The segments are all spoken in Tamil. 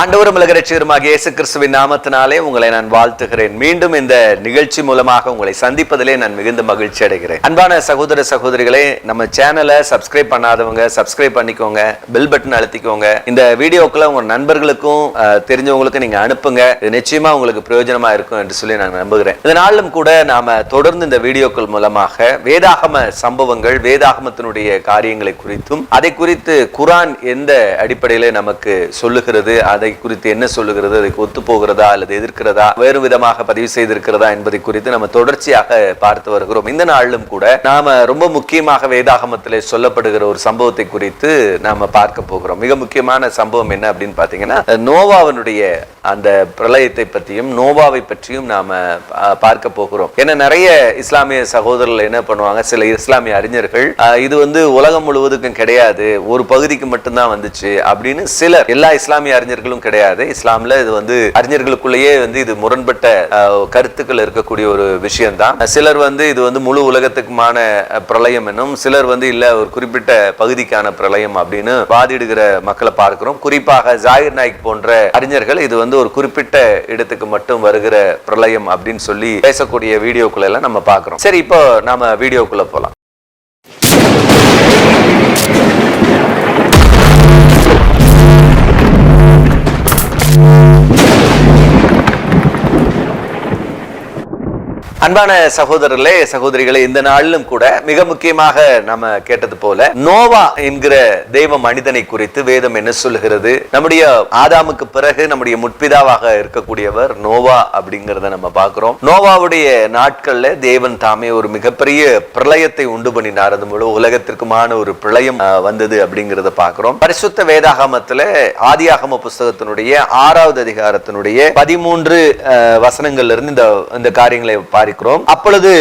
ஆண்டவரும் உலகரட்சியருமாக இயேசு கிறிஸ்துவின் நாமத்தினாலே உங்களை நான் வாழ்த்துகிறேன். மீண்டும் இந்த நிகழ்ச்சி மூலமாக உங்களை சந்திப்பதிலே நான் மிகுந்த மகிழ்ச்சி அடைகிறேன். அன்பான சகோதர சகோதரிகளே நம்ம சேனலை சப்ஸ்கிரைப் பண்ணாதவங்க சப்ஸ்கிரைப் பண்ணிக்கோங்க பெல் பட்டன் அழுத்திக்கோங்க. இந்த வீடியோக்களை உங்க நண்பர்களுக்கும் தெரிஞ்சவங்களுக்கும் நீங்க அனுப்புங்க. இது நிச்சயமா உங்களுக்கு பிரயோஜனமா இருக்கும் என்று சொல்லி நான் நம்புகிறேன். இதனாலும் கூட நாம தொடர்ந்து இந்த வீடியோக்கள் மூலமாக வேதாகம சம்பவங்கள் வேதாகமத்தினுடைய காரியங்களை குறித்தும் அதை குறித்து குரான் எந்த அடிப்படையில நமக்கு சொல்லுகிறது அதை அதை குறித்து என்ன சொல்லுகிறது அதுக்கு ஒத்து போகிறதா அல்லது எதிர்க்கிறதா வேறு விதமாக பதிவு செய்திருக்கிறதா என்பதை குறித்து நம்ம தொடர்ச்சியாக பார்த்து வருகிறோம். இந்த நாளிலும் கூட நாம ரொம்ப முக்கியமாக வேதாகமத்திலே சொல்லப்படுகிற ஒரு சம்பவத்தை குறித்து நாம பார்க்க போகிறோம். மிக முக்கியமான சம்பவம் என்ன அப்படின்னு பாத்தீங்கன்னா நோவாவனுடைய அந்த பிரளயத்தை பற்றியும் நோவாவை பற்றியும் நாம பார்க்க போகிறோம். ஏன்னா நிறைய இஸ்லாமிய சகோதரர்கள் என்ன பண்ணுவாங்க சில இஸ்லாமிய அறிஞர்கள் இது வந்து உலகம் முழுவதுக்கும் கிடையாது ஒரு பகுதிக்கு மட்டும்தான் வந்துச்சு அப்படின்னு சிலர் எல்லா இஸ்லாமிய அறிஞர்களும் கிடையாது. இஸ்லாம்ல இது வந்து அறிஞர்களுக்குள்ளேயே வந்து இது முரண்பட்ட கருத்துக்கள் இருக்கக்கூடிய ஒரு விஷயம்தான். சிலர் வந்து இது வந்து முழு உலகத்துக்குமான பிரளயம் என்னும் சிலர் வந்து இல்ல ஒரு குறிப்பிட்ட பகுதிக்கான பிரளயம் அப்படின்னு வாதிடுகிற மக்களை பார்க்கிறோம். குறிப்பாக ஜாகிர் நாய்க் போன்ற அறிஞர்கள் இது வந்து ஒரு குறிப்பிட்ட இடத்துக்கு மட்டும் வருகிற பிரளயம் அப்படின்னு சொல்லி பேசக்கூடிய வீடியோக்குள்ள எல்லாம் நம்ம பார்க்கிறோம். சரி இப்போ நாம வீடியோக்குள்ள போலாம். அன்பான சகோதரர்களே சகோதரிகளே இந்த நாளிலும் கூட மிக முக்கியமாக நம்ம கேட்டது போல நோவா என்கிற தெய்வ மனிதனை குறித்து வேதம் என்ன சொல்லுகிறது நம்முடைய ஆதாமுக்கு பிறகு நம்முடைய முற்பிதாவாக இருக்கக்கூடியவர் நோவா அப்படிங்கிறத நம்ம பார்க்கிறோம். நோவாவுடைய நாட்கள்ல தேவன் தாமே ஒரு மிகப்பெரிய பிரளயத்தை உண்டு பண்ணினார். அது முழு உலகத்திற்குமான ஒரு பிரளயம் அஹ், வந்தது அப்படிங்கிறத பார்க்கிறோம். பரிசுத்த வேதாகமத்துல ஆதியாகம புஸ்தகத்தினுடைய ஆறாவது அதிகாரத்தினுடைய பதிமூன்று வசனங்கள்ல இருந்து இந்த இந்த காரியங்களை பார்க்கிறோம் அப்பொழுது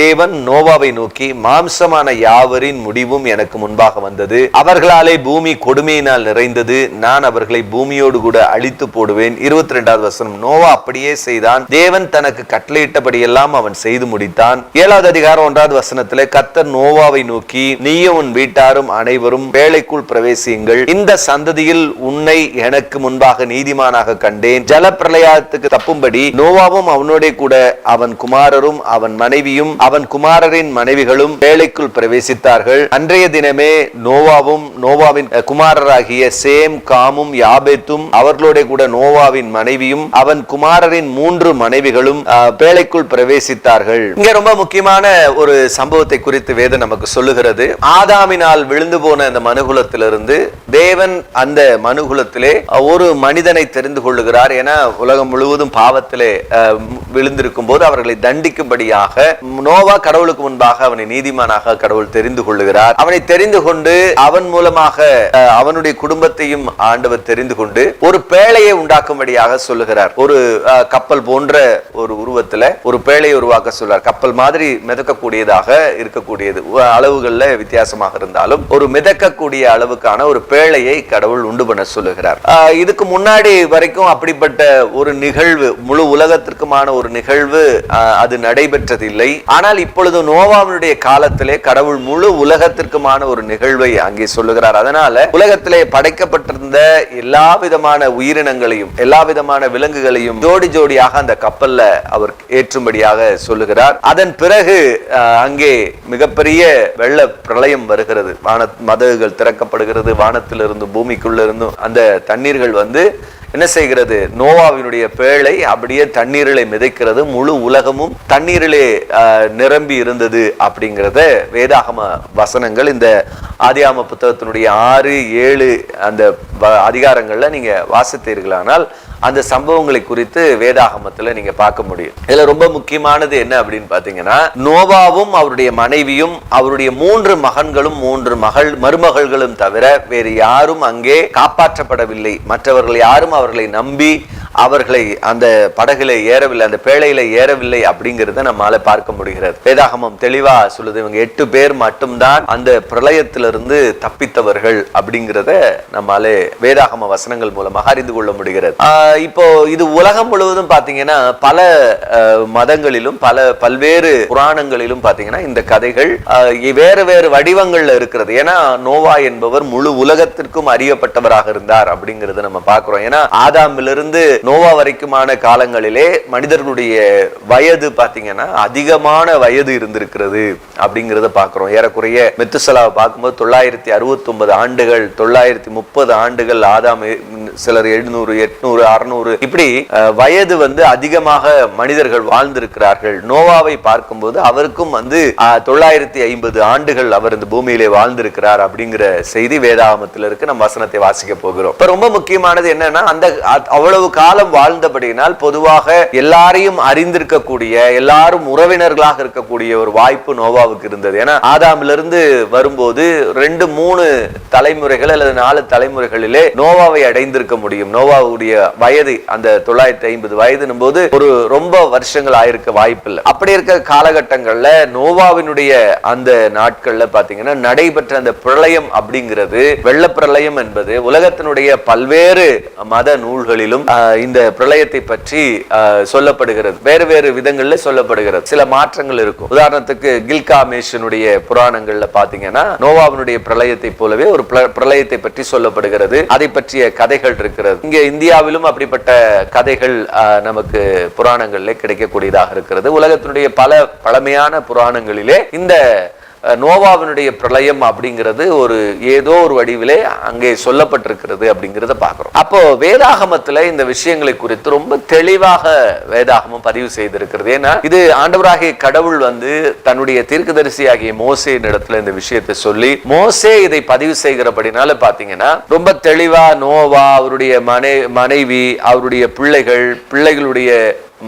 தேவன் நோவாவை நோக்கி மாம்சமான யாவரின் முடிவும் எனக்கு முன்பாக வந்தது. அவர்களாலே பூமி கொடுமையினால் நிறைந்தது. நான் அவர்களை பூமியோடு கூட அழித்து போடுவேன். இருபத்தி ரெண்டாவது வசனம். நோவா அப்படியே செய்தான். தேவன் தனக்கு கட்டளையிட்டபடியெல்லாம் அவன் செய்து முடித்தான். ஏழாவது அதிகாரம் ஒன்றாவது வசனத்திலே கத்தர் நோவாவை நோக்கி நீயும் உன் வீட்டாரும் அனைவரும் வேலைக்குள் பிரவேசியுங்கள். இந்த சந்ததியில் உன்னை எனக்கு முன்பாக நீதிமானாக கண்டேன். ஜல பிரளயத்துக்கு தப்பும்படி நோவாவும் அவனோட கூட அவன் குமாரரும் அவன் மனைவியும் அவன் குமாரரின் மனைவிகளும் வேலைக்குள் பிரவேசித்தார்கள். அன்றைய தினமே நோவாவும் நோவாவின் குமாரராகிய சேம் காமும் யாபேத்தும் அவர்களோட கூட நோவாவின் மனைவியும் அவன் குமாரரின் மூன்று மனைவிகளும் வேலைக்குள் பிரவேசித்தார்கள். இங்க ரொம்ப முக்கியமான ஒரு சம்பவத்தை குறித்து வேதம் நமக்கு சொல்லுகிறது. ஆதாமினால் விழுந்து போன அந்த மனுகுலத்திலிருந்து தேவன் அந்த மனுகுலத்திலே ஒரு மனிதனை தெரிந்து கொள்ளுகிறார். என உலகம் முழுவதும் பாவத்திலே விழுந்திருக்கும் போது அவர்கள் அவர்களை தண்டிக்கும்படியாக நோவா கடவுளுக்கு முன்பாக அவனை நீதிமானாக கடவுள் தெரிந்து கொள்ளுகிறார். அவனை தெரிந்து கொண்டு அவன் மூலமாக அவனுடைய குடும்பத்தையும் ஆண்டவர் தெரிந்து கொண்டு ஒரு பேழையை உண்டாக்கும்படியாக சொல்லுகிறார். ஒரு கப்பல் போன்ற ஒரு உருவத்துல ஒரு பேழையை உருவாக்க சொல்றார். கப்பல் மாதிரி மிதக்கக்கூடியதாக இருக்கக்கூடியது. அளவுகள்ல வித்தியாசமாக இருந்தாலும் ஒரு மிதக்கக்கூடிய அளவுக்கான ஒரு பேழையை கடவுள் உண்டு பண்ண சொல்லுகிறார். இதுக்கு முன்னாடி வரைக்கும் அப்படிப்பட்ட ஒரு நிகழ்வு முழு உலகத்திற்குமான ஒரு நிகழ்வு அது நடைபெற்றதில்லை. ஆனால் இப்பொழுது நோவாவினுடைய காலத்திலே கடவுள் முழு உலகத்திற்குமான ஒரு நிகழ்வை அங்கே சொல்லுகிறார். அதனால உலகத்திலே படைக்கப்பட்டிருந்த எல்லா விதமான உயிரினங்களையும் எல்லா விதமான விலங்குகளையும் ஜோடி ஜோடியாக அந்த கப்பல்ல அவர் ஏற்றும்படியாக சொல்லுகிறார். அதன் பிறகு அங்கே மிகப்பெரிய வெள்ள பிரளயம் வருகிறது. வான மதகுகள் திறக்கப்படுகிறது. வானத்திலிருந்து பூமிக்குள்ள இருந்தும் அந்த தண்ணீர்கள் வந்து என்ன செய்கிறது? நோவாவினுடைய பேழை அப்படியே தண்ணீர்களை மிதைக்கிறது. முழு உலக உலகமும் தண்ணீரிலே நிரம்பி இருந்தது அப்படிங்கிறத வேதாகம வசனங்கள் இந்த ஆதியாம புத்தகத்தினுடைய ஆறு ஏழு அந்த வ- நீங்கள் வாசித்தீர்களானால் அந்த சம்பவங்களை குறித்து வேதாகமத்தில் நீங்கள் பார்க்க முடியும். இதில் ரொம்ப முக்கியமானது என்ன அப்படின்னு பார்த்தீங்கன்னா நோவாவும் அவருடைய மனைவியும் அவருடைய மூன்று மகன்களும் மூன்று மகள் மருமகள்களும் தவிர வேறு யாரும் அங்கே காப்பாற்றப்படவில்லை. மற்றவர்கள் யாரும் அவர்களை நம்பி அவர்களை அந்த படகுல ஏறவில்லை அந்த பேழையில ஏறவில்லை அப்படிங்கிறத நம்மால பார்க்க முடிகிறது. வேதாகமம் தெளிவா சொல்லுது இவங்க எட்டு பேர் மட்டும்தான் அந்த பிரளயத்திலிருந்து தப்பித்தவர்கள் அப்படிங்கிறத நம்மாலே வேதாகம வசனங்கள் மூலமாக அறிந்து கொள்ள முடிகிறது. ஆஹ் இப்போ இது உலகம் முழுவதும் பாத்தீங்கன்னா பல ஆஹ், மதங்களிலும் பல பல்வேறு புராணங்களிலும் பாத்தீங்கன்னா இந்த கதைகள் வேறு வேறு வடிவங்கள்ல இருக்கிறது. ஏன்னா நோவா என்பவர் முழு உலகத்திற்கும் அறியப்பட்டவராக இருந்தார் அப்படிங்கிறத நம்ம பார்க்கிறோம். ஏன்னா ஆதாமிலிருந்து நோவா வரைக்குமான காலங்களிலே மனிதர்களுடைய வயது பாத்தீங்கன்னா அதிகமான வயது இருந்திருக்கிறது அப்படிங்கிறத பார்க்குறோம். ஏறக்குறைய மெத்துசலாவை பார்க்கும்போது தொள்ளாயிரத்தி அறுபத்தி ஒன்பது ஆண்டுகள் தொள்ளாயிரத்தி முப்பது ஆண்டுகள் ஆதாம் சிலர் எழுநூறு எட்நூறு அறுநூறு இப்படி வயது வந்து அதிகமாக மனிதர்கள் வாழ்ந்திருக்கிறார்கள். நோவாவை பார்க்கும்போது அவருக்கும் வந்து தொள்ளாயிரத்தி ஐம்பது ஆண்டுகள் அவர் இந்த பூமியிலே வாழ்ந்திருக்கிறார் அப்படிங்கிற செய்தி வேதாகமத்தில் இருக்கு. நம்ம வசனத்தை வாசிக்க போகிறோம். இப்ப ரொம்ப முக்கியமானது என்னன்னா அந்த அவ்வளவு காலம் வாழ்ந்தபடியினால் பொதுவாக எல்லாரையும் அறிந்திருக்கக்கூடிய எல்லாரும் உறவினர்களாக இருக்கக்கூடிய ஒரு வாய்ப்பு நோவாவுக்கு இருந்தது. ஏன்னா ஆதாமிலிருந்து வரும்போது ரெண்டு மூணு தலைமுறைகள் அல்லது நாலு தலைமுறைகளிலே நோவாவை அடைந்திருக்க இருக்க முடியும். நோவாவுடைய வயது அந்த தொள்ளாயிரத்தி ஐம்பது வயதுனும் போது ஒரு ரொம்ப வருஷங்கள் ஆயிருக்க வாய்ப்பு இல்லை அப்படி இருக்க காலகட்டங்கள்ல நோவாவினுடைய அந்த நாட்கள்ல பாத்தீங்கன்னா நடைபெற்ற அந்த பிரளயம் அப்படிங்கிறது வெள்ள பிரளயம் என்பது உலகத்தினுடைய பல்வேறு மத நூல்களிலும் இந்த பிரளயத்தை பற்றி சொல்லப்படுகிறது. வேறு வேறு விதங்கள்ல சொல்லப்படுகிறது. சில மாற்றங்கள் இருக்கும். உதாரணத்துக்கு கில்காமேஷனுடைய புராணங்கள்ல பாத்தீங்கன்னா நோவாவினுடைய பிரளயத்தை போலவே ஒரு பிரளயத்தை பற்றி சொல்லப்படுகிறது. அதை பற்றிய கதைகள் இருக்கிறது. இங்க இந்தியாவிலும் அப்படிப்பட்ட கதைகள் நமக்கு புராணங்களிலே கிடைக்கக்கூடியதாக இருக்கிறது. உலகத்தினுடைய பல பழமையான புராணங்களிலே இந்த நோவாவினுடைய பிரளயம் அப்படிங்கிறது ஒரு ஏதோ ஒரு வடிவிலே அங்கே சொல்லப்பட்டிருக்கிறது அப்படிங்கிறத பார்க்குறோம். அப்போ வேதாகமத்தில் இந்த விஷயங்களை குறித்து ரொம்ப தெளிவாக வேதாகமம் பதிவு செய்திருக்கிறது. ஏன்னா இது ஆண்டவராகிய கடவுள் வந்து தன்னுடைய தீர்க்கதரிசியாகிய மோசேயின் இடத்துல இந்த விஷயத்தை சொல்லி மோசே இதை பதிவு செய்கிறபடினால பார்த்தீங்கன்னா ரொம்ப தெளிவா நோவா அவருடைய மனை மனைவி அவருடைய பிள்ளைகள் பிள்ளைகளுடைய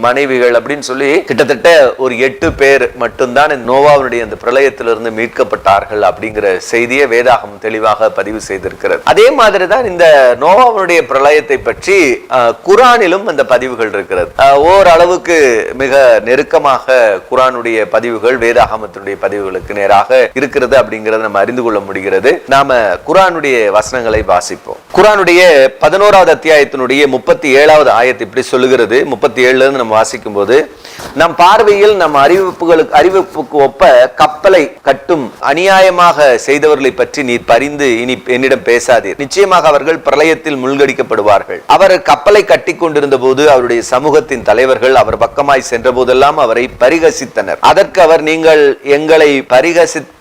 மனைவிகள் அப்படின்னு சொல்லி கிட்டத்தட்ட ஒரு எட்டு பேர் மட்டும்தான் நோவாவுடைய அந்த பிரளயத்திலிருந்து மீட்கப்பட்டார்கள் அப்படிங்கிற செய்தியை வேதாகம் தெளிவாக பதிவு செய்திருக்கிறது. அதே மாதிரி தான் இந்த நோவாவுடைய பிரளயத்தை பற்றி குரானிலும் அந்த பதிவுகள் இருக்கிறது. ஓரளவுக்கு மிக நெருக்கமாக குரானுடைய பதிவுகள் வேதாகமத்தினுடைய பதிவுகளுக்கு நேராக இருக்கிறது அப்படிங்கறத நம்ம அறிந்து கொள்ள முடிகிறது. நாம குரானுடைய வசனங்களை வாசிப்போம். குரானுடைய பதினோராவது அத்தியாயத்தினுடைய முப்பத்தி ஏழாவது ஆயத்தை இப்படி சொல்லுகிறது. முப்பத்தி ஏழுல இருந்து நம்ம வாசிக்கும் போது நம் பார்வையில் நம் அறிவிப்புகளுக்கு அறிவிப்புக்கு ஒப்ப கப்பலை கட்டும் அநியாயமாக செய்தவர்களை பற்றி நீர் பரிந்து இனி என்னிடம் பேசாதீர். நிச்சயமாக அவர்கள் பிரளயத்தில் முழ்கடிக்கப்படுவார்கள். அவர் கப்பலை கட்டி கொண்டிருந்த போது அவருடைய சமூகத்தின் தலைவர்கள் அவர் பக்கமாய் சென்ற போதெல்லாம் அவரை பரிகசித்தனர். அதற்கு அவர் நீங்கள் எங்களை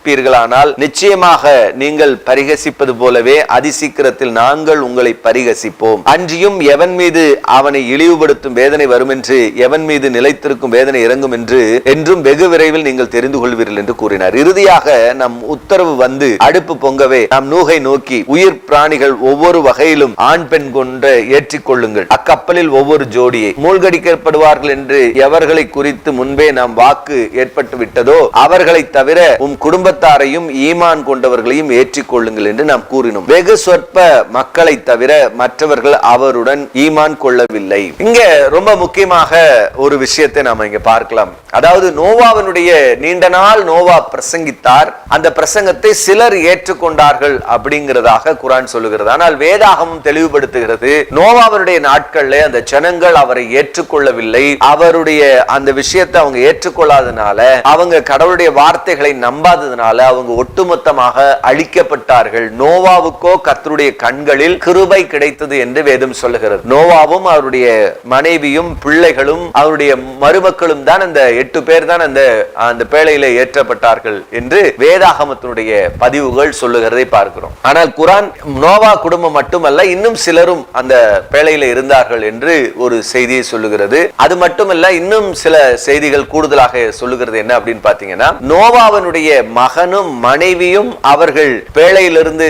பரிகசிப்பீர்களானால் நிச்சயமாக நீங்கள் பரிகசிப்பது போலவே அதிசீக்கிரத்தில் நாங்கள் உங்களை பரிகசிப்போம். அன்றியும் எவன் மீது அவனை இழிவுபடுத்தும் வேதனை வரும் என்று எவன் மீது நிலைத்திருக்கும் வேதனை இறங்கும் என்று என்றும் வெகு விரைவில் நீங்கள் தெரிந்து கொள்வீர்கள் என்று கூறினார். இறுதியாக நம் உத்தரவு வந்து அடுப்பு பொங்கவே நாம் நூகை நோக்கி உயிர் பிராணிகள் ஒவ்வொரு வகையிலும் ஆண் பெண் கொன்று ஏற்றிக்கொள்ளுங்கள் அக்கப்பலில் ஒவ்வொரு ஜோடியை மூழ்கடிக்கப்படுவார்கள் என்று எவர்களை குறித்து முன்பே நாம் வாக்கு ஏற்பட்டு விட்டதோ அவர்களை தவிர உம் குடும்பத்தாரையும் ஈமான் கொண்டவர்களையும் ஏற்றிக்கொள்ளுங்கள் என்று நாம் கூறினோம். வெகு சொற்ப மக்களை தவிர மற்றவர்கள் அவருடன் ஈமான் கொள்ளவில்லை. இங்க ரொம்ப முக்கியமாக ஒரு விஷயத்தை நாம இங்க பார்க்கலாம். அதாவது நோவாவினுடைய நீண்ட நாள் நோவா பிரசங்கித்தார். அந்த பிரசங்கத்தை சிலர் ஏற்றுக்கொண்டார்கள் அப்படிங்கிறதாக குரான் சொல்லுகிறது. ஆனால் வேதாகமும் தெளிவுபடுத்துகிறது நோவாவினுடைய நாட்கள்ல அந்த ஜனங்கள் அவரை ஏற்றுக்கொள்ளவில்லை. அவருடைய அந்த விஷயத்தை அவங்க ஏற்றுக்கொள்ளாதனால அவங்க கடவுளுடைய வார்த்தைகளை நம்பாததுனால அவங்க ஒட்டுமொத்தமாக அழிக்கப்பட்டார்கள். நோவாவுக்கோ கத்தருடைய கண்களில் கிருபை கிடைத்தது என்று வேதம் சொல்லுகிறது. நோவாவும் அவருடைய மனைவியும் பிள்ளைகளும் அவருடைய மருமக்களும் தான் அந்த எட்டு பேர் தான் அந்த அந்த பேழையில ஏற்றப்பட்டார்கள் என்று வேதாகமத்தினுடைய பதிவுகள் சொல்லுகிறதை பார்க்கிறோம். ஆனால் குரான் நோவா குடும்பம் மட்டுமல்ல இன்னும் சிலரும் அந்த பேழையில இருந்தார்கள் என்று ஒரு செய்தியை சொல்லுகிறது. அது மட்டுமல்ல இன்னும் சில செய்திகள் கூடுதலாக சொல்லுகிறது என்ன அப்படின்னு பாத்தீங்கன்னா நோவாவனுடைய மகனும் மனைவியும் அவர்கள் பேழையிலிருந்து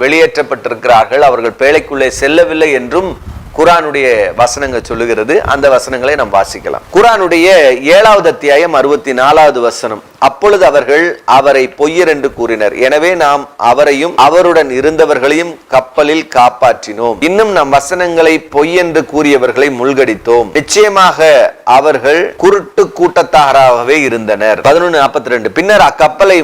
வெளியேற்றப்பட்டிருக்கிறார்கள். அவர்கள் பேழைக்குள்ளே செல்லவில்லை என்றும் குரானுடைய வசனங்கள் சொல்லுகிறது. அந்த வசனங்களை நாம் வாசிக்கலாம். குரானுடைய ஏழாவது அத்தியாயம் அறுபத்தி நாலாவது வசனம். அப்பொழுது அவர்கள் அவரை பொய்யர் என்று கூறினர். எனவே நாம் அவரையும் அவருடன் இருந்தவர்களையும் கப்பலில் காப்பாற்றினோம். இன்னும் நம் வசனங்களை பொய் என்று கூறியவர்களை முள்கடித்தோம். நிச்சயமாக அவர்கள் குருட்டு கூட்டத்தாராகவே இருந்தனர். பதினொன்று நாற்பத்தி ரெண்டு பின்னர் அக்கப்பலை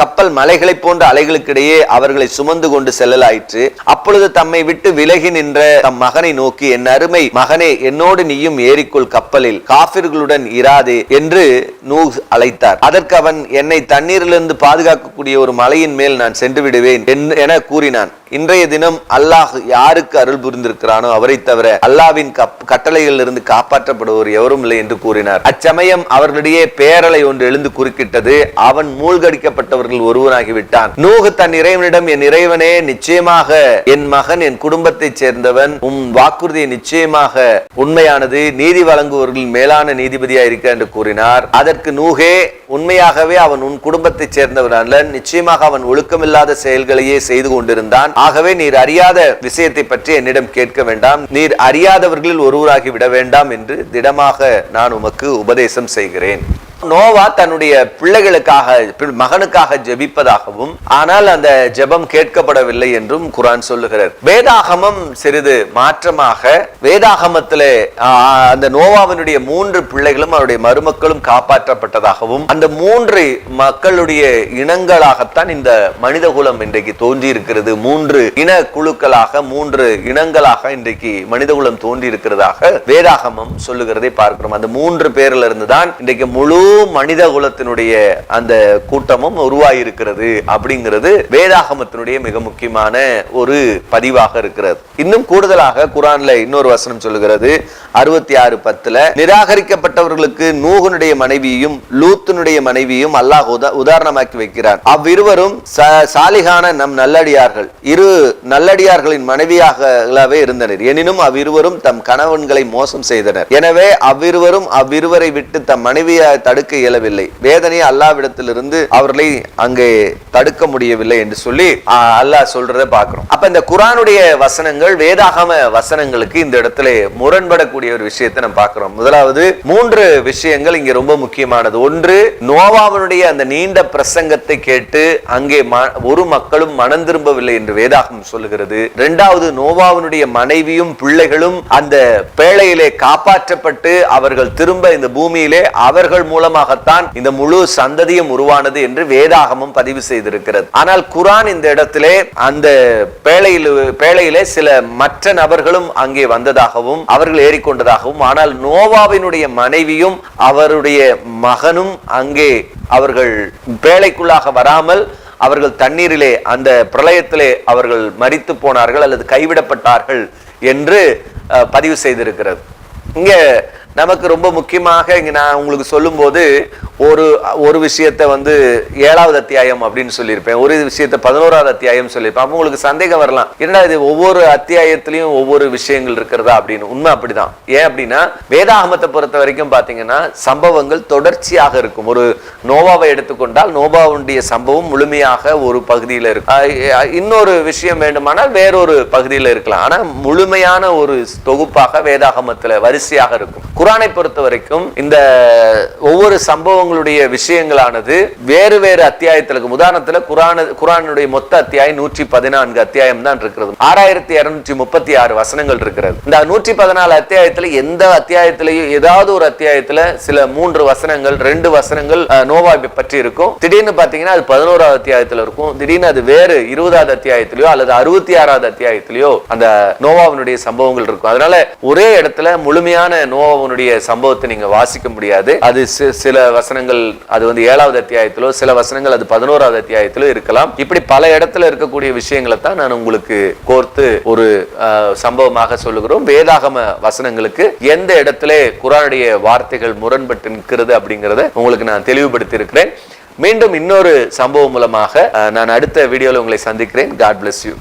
கப்பல் மலைகளை போன்ற அலைகளுக்கிடையே அவர்களை சுமந்து கொண்டு செல்லலாயிற்று. அப்பொழுது தம்மை விட்டு விலகி நின்ற தம் மகனை நோக்கி என் அருமை மகனே என்னோடு நீயும் ஏரிக்குள் கப்பலில். காபிர்களுடன் இராதே என்று நூ அழைத்தார். அதற்கு அதற்கு அவன் என்னை தண்ணீரிலிருந்து பாதுகாக்கக்கூடிய ஒரு மலையின் மேல் நான் சென்று விடுவேன் என கூறினான். இன்றைய தினம் அல்லாஹ் யாருக்கு அருள் புரிந்திருக்கிறானோ அவரை தவிர அல்லாவின் கப்- கட்டளைகளிலிருந்து காப்பாற்றப்படுவோர் எவரும் இல்லை என்று கூறினார். அச்சமயம் அவர்களிடையே பேரலை ஒன்று எழுந்து குறுக்கிட்டது. அவன் மூழ்கடிக்கப்பட்டவர்கள் ஒருவனாகிவிட்டான். நூகு தன் இறைவனிடம் என் இறைவனே நிச்சயமாக என் மகன் என் குடும்பத்தைச் சேர்ந்தவன் உன் வாக்குறுதி நிச்சயமாக உண்மையானது நீதி வழங்குவவர்கள் மேலான நீதிபதியா இருக்க என்று கூறினார். அதற்கு நூகே உண்மை உண்மையாகவே அவன் உன் குடும்பத்தைச் சேர்ந்தவன் அல்ல. நிச்சயமாக அவன் ஒழுக்கமில்லாத செயல்களையே செய்து கொண்டிருந்தான். ஆகவே நீர் அறியாத விஷயத்தை பற்றி என்னிடம் கேட்க வேண்டாம். நீர் அறியாதவர்களில் ஒருவராகி விட வேண்டாம் என்று திடமாக நான் உமக்கு உபதேசம் செய்கிறேன். நோவா தன்னுடைய பிள்ளைகளுக்காக மகனுக்காக ஜெபிப்பதாகவும் ஆனால் அந்த ஜெபம் கேட்கப்படவில்லை என்றும் குரான் சொல்லுகிறார். வேதாகமம் சிறிது மாற்றமாக வேதாகமத்திலே அந்த நோவாவினுடைய மூன்று பிள்ளைகளும் அவருடைய மருமக்களும் காப்பாற்றப்பட்டதாகவும் அந்த மூன்று மக்களுடைய இனங்களாகத்தான் இந்த மனித குலம் இன்றைக்கு தோன்றி இருக்கிறது மூன்று இன குழுக்களாக மூன்று இனங்களாக இன்றைக்கு மனிதகுலம் தோன்றி இருக்கிறதாக வேதாகமம் சொல்லுகிறதை பார்க்கிறோம். அந்த மூன்று பேர்ல இருந்து தான் இன்றைக்கு முழு மனித குலத்தினுடைய அந்த கூட்டமும் உருவாயிருக்கிறது அப்படிங்கிறது வேதாகமத்தினுடைய மிக முக்கியமான ஒரு பதிவாக இருக்கிறது. இன்னும் கூடுதலாக குரான்ல இன்னொரு வசனம் சொல்லுகிறது. அறுபத்தி ஆறு பத்துல நிராகரிக்கப்பட்டவர்களுக்கு நூகனுடைய மனைவியும் லூத்தினுடைய மனைவியும் அல்லாஹ் உதாரணமாக்கி வைக்கிறார். அவ்விருவரும் சாலிகான நம் நல்லடியார்கள் இரு நல்லடியார்களின் மனைவியாகவே இருந்தனர். எனினும் அவ்விருவரும் தம் கணவன்களை மோசம் செய்தனர். எனவே அவ்விருவரும் அவ்விருவரை விட்டு தம் மனைவியை தடுக்க இயலவில்லை. வேதனை அல்லாவிடத்திலிருந்து அவர்களை அங்கே தடுக்க முடியவில்லை என்று சொல்லி அல்லாஹ் சொல்றதை பார்க்கிறோம். அப்ப இந்த குரானுடைய வசனங்கள் வேதாகம வசனங்களுக்கு இந்த இடத்துல முரண்படக்கூடிய ஒரு விஷயத்தை நம்ம பார்க்கிறோம். முதலாவது மூன்று விஷயங்கள் இங்க ரொம்ப முக்கியமானது. ஒன்று நோவாவனுடைய அந்த நீண்ட பிரசங்கத்தை கேட்டு அங்கே ஒரு மக்களும் மனம் திரும்பவில்லை என்று வேதாகம் சொல்லுகிறது. இரண்டாவது நோவாவினுடைய மனைவியும் பிள்ளைகளும் அந்த பேழையிலே காப்பாற்றப்பட்டு அவர்கள் திரும்ப இந்த பூமியிலே அவர்கள் மூலமாகத்தான் இந்த முழு சந்ததியும் உருவானது என்று வேதாகமும் பதிவு செய்திருக்கிறது. ஆனால் குரான் இந்த இடத்திலே அந்த பேழையில் பேழையிலே சில மற்ற நபர்களும் அங்கே வந்ததாகவும் அவர்கள் ஏறிக்கொண்டதாகவும் ஆனால் நோவாவினுடைய மனைவியும் அவருடைய மகனும் அங்கே அவர்கள் பேழைக்குள்ளாக வராமல் அவர்கள் தண்ணீரிலே அந்த பிரளயத்திலே அவர்கள் மறித்து போனார்கள் அல்லது கைவிடப்பட்டார்கள் என்று பதிவு செய்திருக்கிறது. இங்கே நமக்கு ரொம்ப முக்கியமாக இங்கே நான் உங்களுக்கு சொல்லும்போது ஒரு ஒரு விஷயத்தை வந்து ஏழாவது அத்தியாயம் அப்படின்னு சொல்லியிருப்பேன். ஒரு விஷயத்தை பதினோராவது அத்தியாயம் சொல்லியிருப்பேன். அப்போ உங்களுக்கு சந்தேகம் வரலாம். என்னடா இது ஒவ்வொரு அத்தியாயத்திலையும் ஒவ்வொரு விஷயங்கள் இருக்கிறதா அப்படின்னு. உண்மை அப்படிதான். ஏன் அப்படின்னா வேதாகமத்தை பொறுத்த வரைக்கும் பார்த்தீங்கன்னா சம்பவங்கள் தொடர்ச்சியாக இருக்கும். ஒரு நோவாவை எடுத்துக்கொண்டால் நோவாவுடைய சம்பவம் முழுமையாக ஒரு பகுதியில் இருக்கும் இன்னொரு விஷயம் வேண்டுமானால் வேறொரு பகுதியில் இருக்கலாம். ஆனால் முழுமையான ஒரு தொகுப்பாக வேதாகமத்தில் வரிசையாக இருக்கும். குரானை பொறுத்த வரைக்கும் இந்த ஒவ்வொரு சம்பவங்களுடைய விஷயங்களானது வேறு வேறு அத்தியாயத்தில் இருக்கும் உதாரணத்துல குரான குரானுடைய மொத்த அத்தியாயம் நூற்றி பதினான்கு அத்தியாயம் தான் இருக்கிறது. ஆறாயிரத்தி இருநூற்றி முப்பத்தி ஆறு வசனங்கள் இருக்கிறது. இந்த நூற்றி பதினாலு அத்தியாயத்துல எந்த அத்தியாயத்திலையும் ஏதாவது ஒரு அத்தியாயத்துல சில மூன்று வசனங்கள் ரெண்டு வசனங்கள் நோவா பற்றி இருக்கும். திடீர்னு பாத்தீங்கன்னா அது பதினோராவது அத்தியாயத்துல இருக்கும். திடீர்னு அது வேறு இருபதாவது அத்தியாயத்திலையோ அல்லது அறுபத்தி ஆறாவது அத்தியாயத்திலையோ அந்த நோவாவினுடைய சம்பவங்கள் இருக்கும். அதனால ஒரே இடத்துல முழுமையான நோவாவினுடைய சம்பவத்தை நீங்க வாசிக்க முடியாது. அது சில வசனங்கள் அது வந்து ஏழாவது அத்தியாயத்திலோ சில வசனங்கள் அது பதினோராவது அத்தியாயத்திலோ இருக்கலாம். இப்படி பல இடத்துல இருக்கக்கூடிய விஷயங்களை தான் நான் உங்களுக்கு கோர்த்து ஒரு சம்பவமாக சொல்லுகிறோம். வேதாகம வசனங்களுக்கு எந்த இடத்துல குரானுடைய வார்த்தைகள் முரண்பட்டு நிற்கிறது அப்படிங்கறத உங்களுக்கு நான் தெளிவுபடுத்தி இருக்கிறேன் மீண்டும் இன்னொரு சம்பவம் மூலமாக நான் அடுத்த வீடியோவில் உங்களை சந்திக்கிறேன். God bless you